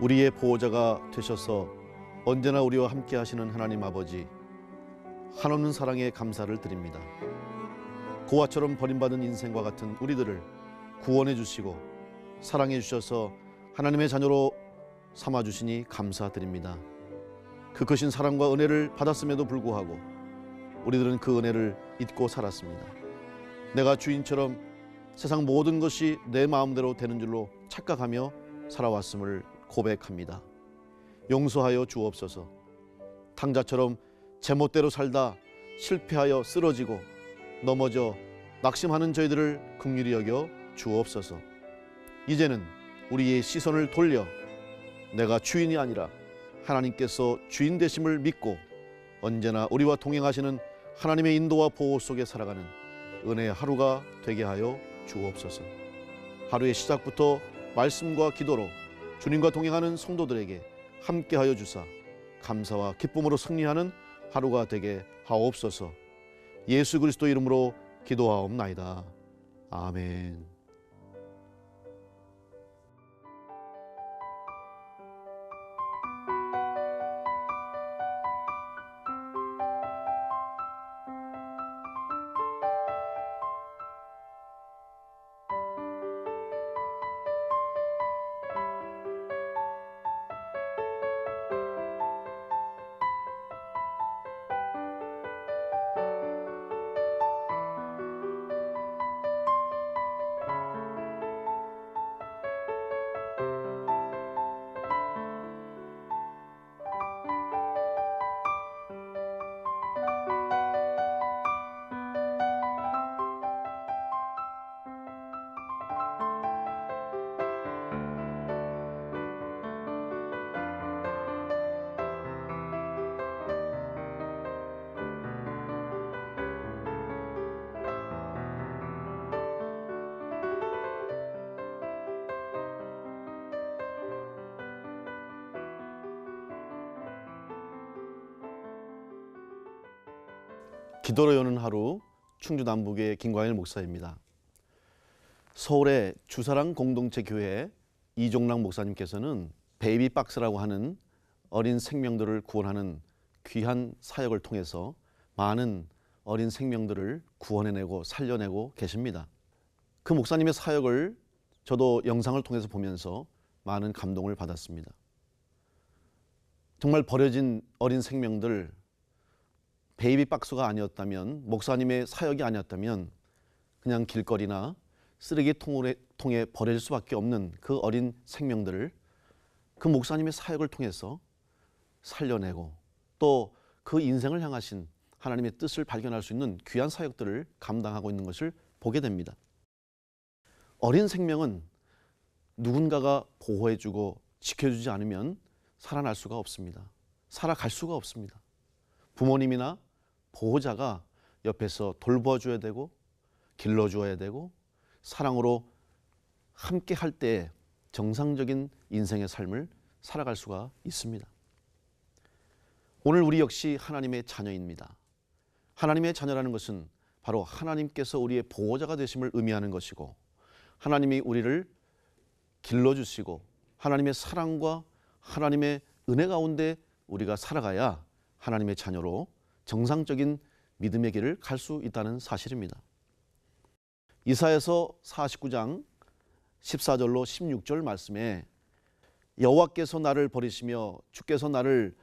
우리의 보호자가 되셔서 언제나 우리와 함께 하시는 하나님 아버지 한없는 사랑에 감사를 드립니다. 고아처럼 버림받은 인생과 같은 우리들을 구원해 주시고 사랑해 주셔서 하나님의 자녀로 삼아 주시니 감사드립니다. 그 크신 사랑과 은혜를 받았음에도 불구하고 우리들은 그 은혜를 잊고 살았습니다. 내가 주인처럼 세상 모든 것이 내 마음대로 되는 줄로 착각하며 살아왔음을 고백합니다. 용서하여 주옵소서. 탕자처럼 제멋대로 살다 실패하여 쓰러지고 넘어져 낙심하는 저희들을 긍휼히 여겨 주옵소서. 이제는 우리의 시선을 돌려 내가 주인이 아니라 하나님께서 주인 되심을 믿고 언제나 우리와 동행하시는 하나님의 인도와 보호 속에 살아가는 은혜의 하루가 되게 하여 주옵소서. 하루의 시작부터 말씀과 기도로 주님과 동행하는 성도들에게 함께하여 주사 감사와 기쁨으로 승리하는 하루가 되게 하옵소서. 예수 그리스도 이름으로 기도하옵나이다. 아멘. 기도로 여는 하루 충주 남북의 김광일 목사입니다. 서울의 주사랑 공동체 교회 이종랑 목사님께서는 베이비 박스라고 하는 어린 생명들을 구원하는 귀한 사역을 통해서 많은 어린 생명들을 구원해내고 살려내고 계십니다. 그 목사님의 사역을 저도 영상을 통해서 보면서 많은 감동을 받았습니다. 정말 버려진 어린 생명들 베이비 박스가 아니었다면 목사님의 사역이 아니었다면 그냥 길거리나 쓰레기 통에, 통에 버릴 수밖에 없는 그 어린 생명들을 그 목사님의 사역을 통해서 살려내고 또 그 인생을 향하신 하나님의 뜻을 발견할 수 있는 귀한 사역들을 감당하고 있는 것을 보게 됩니다. 어린 생명은 누군가가 보호해주고 지켜주지 않으면 살아날 수가 없습니다. 살아갈 수가 없습니다. 부모님이나 보호자가 옆에서 돌봐줘야 되고 길러줘야 되고 사랑으로 함께 할때 정상적인 인생의 삶을 살아갈 수가 있습니다. 오늘 우리 역시 하나님의 자녀입니다. 하나님의 자녀라는 것은 바로 하나님께서 우리의 보호자가 되심을 의미하는 것이고 하나님이 우리를 길러주시고 하나님의 사랑과 하나님의 은혜 가운데 우리가 살아가야 하나님의 자녀로 정상적인 믿음의 길을 갈 수 있다는 사실입니다. 이사에서 49장 14절로 16절 말씀에 여호와께서 나를 버리시며 주께서 나를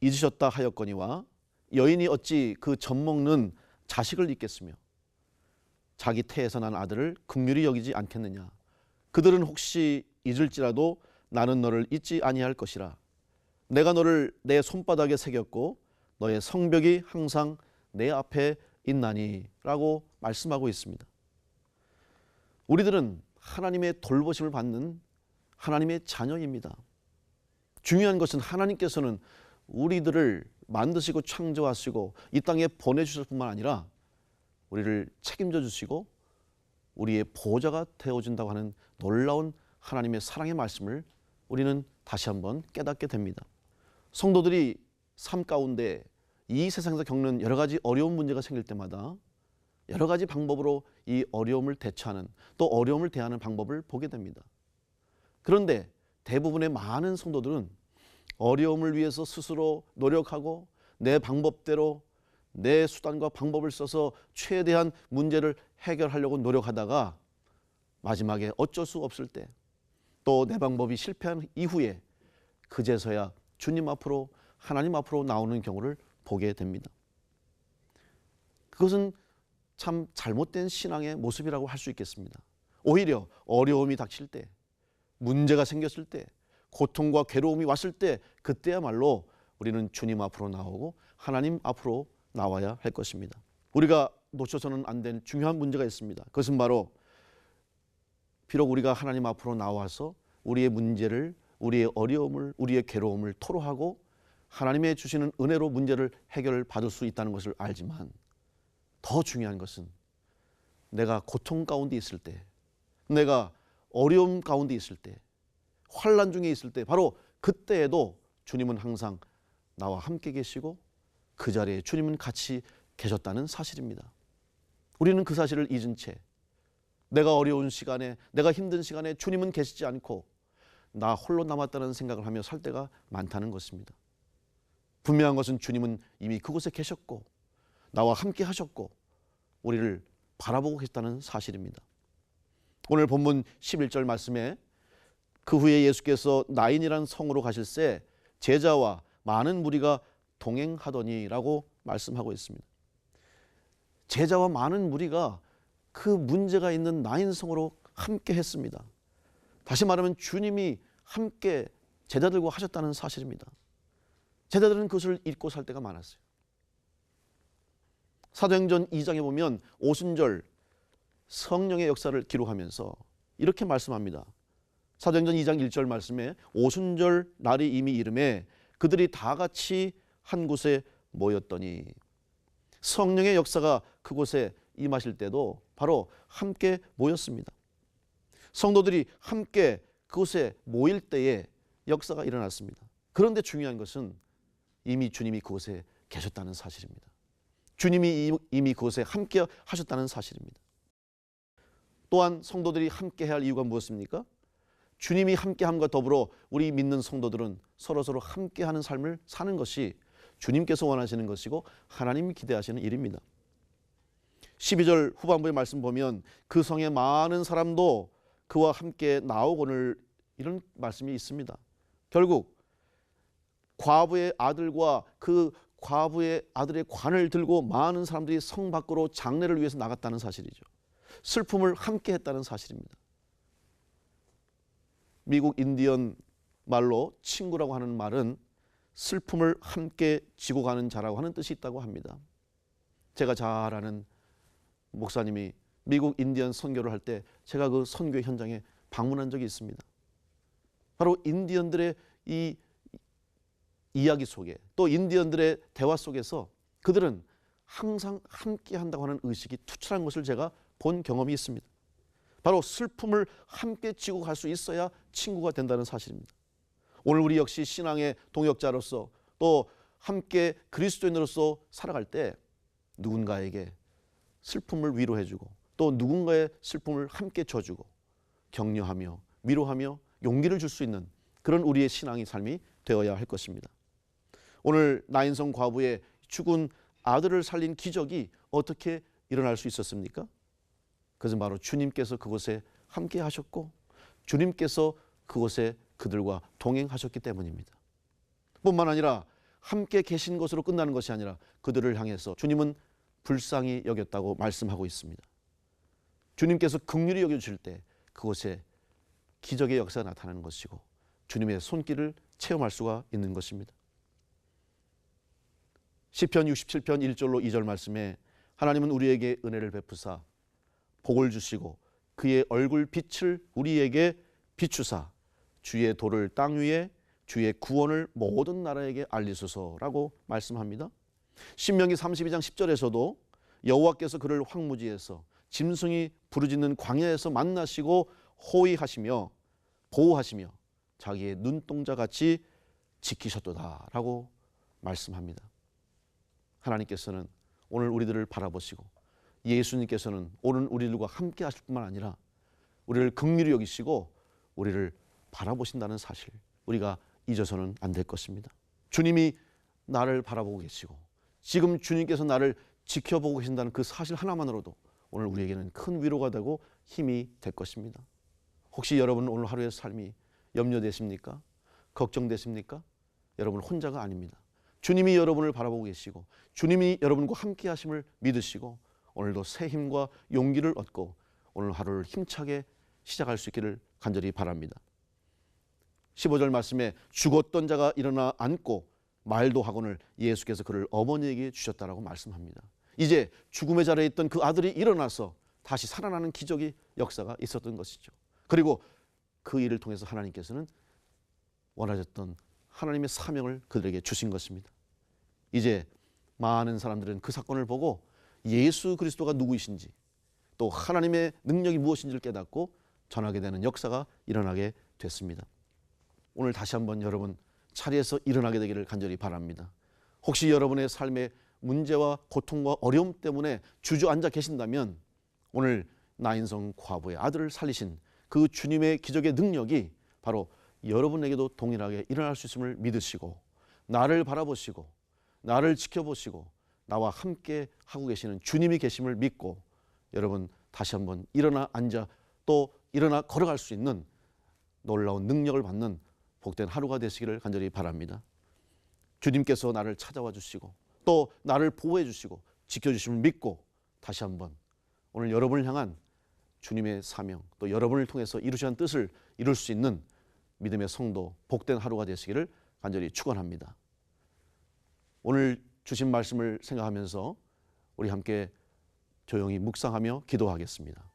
잊으셨다 하였거니와 여인이 어찌 그 젖먹는 자식을 잊겠으며 자기 태에서 난 아들을 극률이 여기지 않겠느냐 그들은 혹시 잊을지라도 나는 너를 잊지 아니할 것이라 내가 너를 내 손바닥에 새겼고 너의 성벽이 항상 내 앞에 있나니라고 말씀하고 있습니다. 우리들은 하나님의 돌보심을 받는 하나님의 자녀입니다. 중요한 것은 하나님께서는 우리들을 만드시고 창조하시고 이 땅에 보내주실 뿐만 아니라 우리를 책임져 주시고 우리의 보호자가 되어준다고 하는 놀라운 하나님의 사랑의 말씀을 우리는 다시 한번 깨닫게 됩니다. 성도들이 삶 가운데 이 세상에서 겪는 여러 가지 어려운 문제가 생길 때마다 여러 가지 방법으로 이 어려움을 대처하는 또 어려움을 대하는 방법을 보게 됩니다. 그런데 대부분의 많은 성도들은 어려움을 위해서 스스로 노력하고 내 방법대로 내 수단과 방법을 써서 최대한 문제를 해결하려고 노력하다가 마지막에 어쩔 수 없을 때 또 내 방법이 실패한 이후에 그제서야 주님 앞으로 하나님 앞으로 나오는 경우를 보게 됩니다. 그것은 참 잘못된 신앙의 모습이라고 할 수 있겠습니다. 오히려 어려움이 닥칠 때, 문제가 생겼을 때, 고통과 괴로움이 왔을 때, 그때야말로 우리는 주님 앞으로 나오고 하나님 앞으로 나와야 할 것입니다. 우리가 놓쳐서는 안될 중요한 문제가 있습니다. 그것은 바로 비록 우리가 하나님 앞으로 나와서 우리의 문제를, 우리의 어려움을, 우리의 괴로움을 토로하고 하나님의 주시는 은혜로 문제를 해결을 받을 수 있다는 것을 알지만 더 중요한 것은 내가 고통 가운데 있을 때, 내가 어려움 가운데 있을 때, 환란 중에 있을 때 바로 그때에도 주님은 항상 나와 함께 계시고 그 자리에 주님은 같이 계셨다는 사실입니다. 우리는 그 사실을 잊은 채 내가 어려운 시간에 내가 힘든 시간에 주님은 계시지 않고 나 홀로 남았다는 생각을 하며 살 때가 많다는 것입니다. 분명한 것은 주님은 이미 그곳에 계셨고 나와 함께 하셨고 우리를 바라보고 계셨다는 사실입니다. 오늘 본문 11절 말씀에 그 후에 예수께서 나인이라는 성으로 가실 새 제자와 많은 무리가 동행하더니라고 말씀하고 있습니다. 제자와 많은 무리가 그 문제가 있는 나인 성으로 함께 했습니다. 다시 말하면 주님이 함께 제자들과 하셨다는 사실입니다. 제자들은 그것을 잊고 살 때가 많았어요. 사도행전 2장에 보면 오순절 성령의 역사를 기록하면서 이렇게 말씀합니다. 사도행전 2장 1절 말씀에 오순절 날이 이미 이름에 그들이 다 같이 한 곳에 모였더니 성령의 역사가 그곳에 임하실 때도 바로 함께 모였습니다. 성도들이 함께 그곳에 모일 때에 역사가 일어났습니다. 그런데 중요한 것은 이미 주님이 그곳에 계셨다는 사실입니다. 주님이 이미 그곳에 함께 하셨다는 사실입니다. 또한 성도들이 함께 해야 할 이유가 무엇입니까? 주님이 함께함과 더불어 우리 믿는 성도들은 서로서로 함께하는 삶을 사는 것이 주님께서 원하시는 것이고 하나님이 기대하시는 일입니다. 12절 후반부의 말씀 보면 그 성에 많은 사람도 그와 함께 나오거늘 이런 말씀이 있습니다. 결국 과부의 아들과 그 과부의 아들의 관을 들고 많은 사람들이 성 밖으로 장례를 위해서 나갔다는 사실이죠. 슬픔을 함께 했다는 사실입니다. 미국 인디언 말로 친구라고 하는 말은 슬픔을 함께 지고 가는 자라고 하는 뜻이 있다고 합니다. 제가 잘 아는 목사님이 미국 인디언 선교를 할 때 제가 그 선교 현장에 방문한 적이 있습니다. 바로 인디언들의 이 이야기 속에 또 인디언들의 대화 속에서 그들은 항상 함께 한다고 하는 의식이 투철한 것을 제가 본 경험이 있습니다. 바로 슬픔을 함께 지고 갈 수 있어야 친구가 된다는 사실입니다. 오늘 우리 역시 신앙의 동역자로서 또 함께 그리스도인으로서 살아갈 때 누군가에게 슬픔을 위로해주고 또 누군가의 슬픔을 함께 져주고 격려하며 위로하며 용기를 줄 수 있는 그런 우리의 신앙의 삶이 되어야 할 것입니다. 오늘 나인성 과부의 죽은 아들을 살린 기적이 어떻게 일어날 수 있었습니까? 그것은 바로 주님께서 그곳에 함께 하셨고 주님께서 그곳에 그들과 동행하셨기 때문입니다. 뿐만 아니라 함께 계신 것으로 끝나는 것이 아니라 그들을 향해서 주님은 불쌍히 여겼다고 말씀하고 있습니다. 주님께서 극률이 여겨 주실 때 그곳에 기적의 역사가 나타나는 것이고 주님의 손길을 체험할 수가 있는 것입니다. 시편 67편 1절로 2절 말씀에 하나님은 우리에게 은혜를 베푸사 복을 주시고 그의 얼굴 빛을 우리에게 비추사 주의 도를 땅 위에 주의 구원을 모든 나라에게 알리소서라고 말씀합니다. 신명기 32장 10절에서도 여호와께서 그를 황무지에서 짐승이 부르짖는 광야에서 만나시고 호위하시며 보호하시며 자기의 눈동자 같이 지키셨도다라고 말씀합니다. 하나님께서는 오늘 우리들을 바라보시고 예수님께서는 오늘 우리들과 함께 하실 뿐만 아니라 우리를 긍휼히 여기시고 우리를 바라보신다는 사실 우리가 잊어서는 안 될 것입니다. 주님이 나를 바라보고 계시고 지금 주님께서 나를 지켜보고 계신다는 그 사실 하나만으로도 오늘 우리에게는 큰 위로가 되고 힘이 될 것입니다. 혹시 여러분 오늘 하루의 삶이 염려되십니까? 걱정되십니까? 여러분 혼자가 아닙니다. 주님이 여러분을 바라보고 계시고 주님이 여러분과 함께 하심을 믿으시고 오늘도 새 힘과 용기를 얻고 오늘 하루를 힘차게 시작할 수 있기를 간절히 바랍니다. 15절 말씀에 죽었던 자가 일어나 앉고 말도 하고는 예수께서 그를 어머니에게 주셨다라고 말씀합니다. 이제 죽음의 자리에 있던 그 아들이 일어나서 다시 살아나는 기적의 역사가 있었던 것이죠. 그리고 그 일을 통해서 하나님께서는 원하셨던 하나님의 사명을 그들에게 주신 것입니다. 이제 많은 사람들은 그 사건을 보고 예수 그리스도가 누구이신지 또 하나님의 능력이 무엇인지를 깨닫고 전하게 되는 역사가 일어나게 됐습니다. 오늘 다시 한번 여러분 자리에서 일어나게 되기를 간절히 바랍니다. 혹시 여러분의 삶의 문제와 고통과 어려움 때문에 주저앉아 계신다면 오늘 나인성 과부의 아들을 살리신 그 주님의 기적의 능력이 바로 여러분에게도 동일하게 일어날 수 있음을 믿으시고 나를 바라보시고 나를 지켜보시고 나와 함께 하고 계시는 주님이 계심을 믿고 여러분 다시 한번 일어나 앉아 또 일어나 걸어갈 수 있는 놀라운 능력을 받는 복된 하루가 되시기를 간절히 바랍니다. 주님께서 나를 찾아와 주시고 또 나를 보호해 주시고 지켜 주심을 믿고 다시 한번 오늘 여러분을 향한 주님의 사명 또 여러분을 통해서 이루시는 뜻을 이룰 수 있는 믿음의 성도 복된 하루가 되시기를 간절히 축원합니다. 오늘 주신 말씀을 생각하면서 우리 함께 조용히 묵상하며 기도하겠습니다.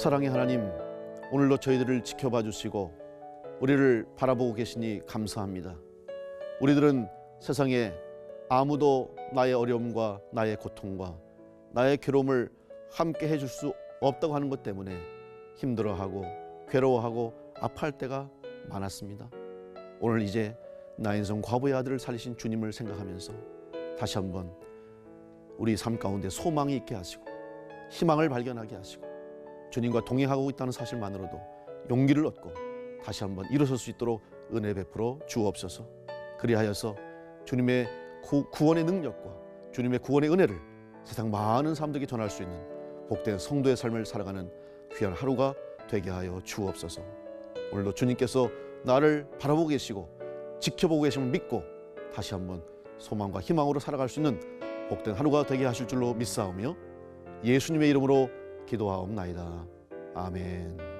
사랑의 하나님, 오늘도 저희들을 지켜봐 주시고 우리를 바라보고 계시니 감사합니다. 우리들은 세상에 아무도 나의 어려움과 나의 고통과 나의 괴로움을 함께 해줄 수 없다고 하는 것 때문에 힘들어하고 괴로워하고 아파할 때가 많았습니다. 오늘 이제 나인성 과부의 아들을 살리신 주님을 생각하면서 다시 한번 우리 삶 가운데 소망이 있게 하시고 희망을 발견하게 하시고 주님과 동행하고 있다는 사실만으로도 용기를 얻고 다시 한번 일어설 수 있도록 은혜 베풀어 주옵소서. 그리하여서 주님의 구, 구원의 능력과 주님의 구원의 은혜를 세상 많은 사람들에게 전할 수 있는 복된 성도의 삶을 살아가는 귀한 하루가 되게 하여 주옵소서. 오늘도 주님께서 나를 바라보고 계시고 지켜보고 계심을 믿고 다시 한번 소망과 희망으로 살아갈 수 있는 복된 하루가 되게 하실 줄로 믿사오며 예수님의 이름으로 기도하옵나이다. 아멘.